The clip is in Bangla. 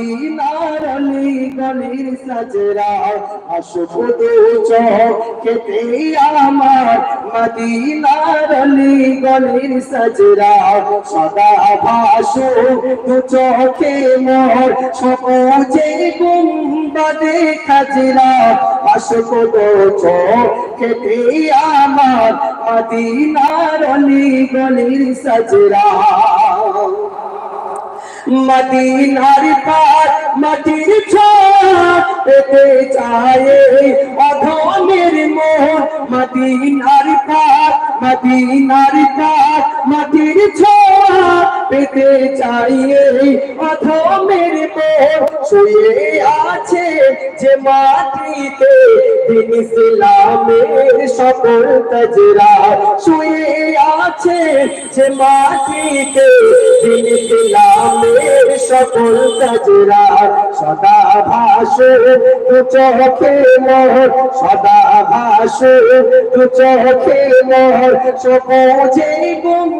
মদিনার অলি গলির সাজরা আসব দু চোখেতে আমার মদিনার অলি গলির সাজরা সদা ভাসু দু চোখে মোর সবুজে গুম্বাদে খাজরা আসব দু চোখেতে আমার মদিনার অলি গলির সাজরা মদিনার পার মাটির ছাপ পেতে চায় অধমের মোহন মদিনার পার মদিনার পার মাটির পেতে চাই অধমের মোহন শুয়ে আছে যে মাটিতে দিন ইসলামের সকল তজরা। শুয়ে আছে যে মাটিতে দিন সকল তজরা সদা ভাসে তু চোখে মোহর সদা ভাসে তু চোখে মোহর সকল গুম